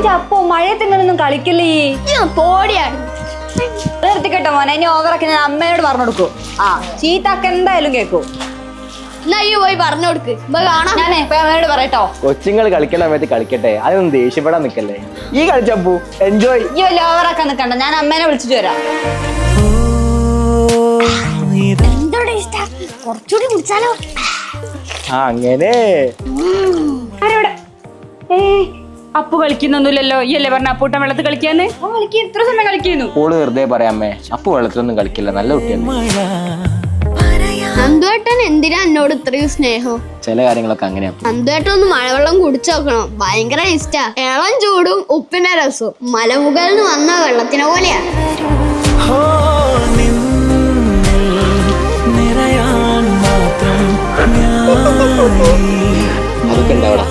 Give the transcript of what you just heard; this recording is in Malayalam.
എന്റെ അപ്പോ മഴയത്ത് ഇങ്ങനൊന്നും കളിക്കില്ലേ? ഞാൻ പോടിയാണ്. നിർത്തിക്കട്ടെ മോനെ ഇനി ഓവറൊക്കെ ഞാൻ അമ്മയോട് പറഞ്ഞു കൊടുക്കൂ. ആ ചീത്താക്ക എന്തായാലും കേക്കൂ. എന്നാ ഈ പോയി പറഞ്ഞു കൊടുക്ക്. ഇപ്പൊ കാണാം. ഞാനേ ഇപ്പൊ അമ്മയോട് പറയട്ടോ. കൊച്ചുങ്ങൾ കളിക്കണ സമയത്ത് കളിക്കട്ടെ. അതൊന്നും ദേഷ്യപ്പെടാൻ നിക്കല്ലേ. ഈ കളിച്ചപ്പോ എൻജോയ് ഈ വലിയ ഓവറൊക്കെ നിക്കണ്ട. ഞാൻ അമ്മേനെ വിളിച്ചിട്ട് വരാം. എന്തോടെ ഇഷ്ട? കുറച്ചുകൂടി കുടിച്ചാലോ? ആ അങ്ങനെ. അപ്പു കളിക്കുന്നൊന്നുമില്ലല്ലോ. ഈ അല്ലേ പറഞ്ഞ അപ്പൂട്ടൻ വെള്ളത്തിൽ കളിക്കാന്ന്? ഓ കളിക്കി. ഇത്ര സമയം കളിക്കുന്നു. ഓൾ വെറുതെ പറയാമേ അപ്പു വെള്ളത്തിലൊന്നും കളിക്കില്ല. നല്ല കുട്ടിയാണ്. നന്ദുവേട്ടൻ എന്തിനാ എന്നോട് ഇത്രയും സ്നേഹം? ചില കാര്യങ്ങളൊക്കെ അങ്ങനെയാ. നന്ദുവേട്ടൻ ഒന്ന് മഴവെള്ളം കുടിച്ചു നോക്കണം. ഭയങ്കര ഇഷ്ടാ. ഇളം ചൂടും ഉപ്പിന്റെ രസവും. മലമുകളിൽ നിന്ന് വന്ന വെള്ളത്തിനെ പോലെയാ. അതൊക്കെ ഉണ്ടാവടാ.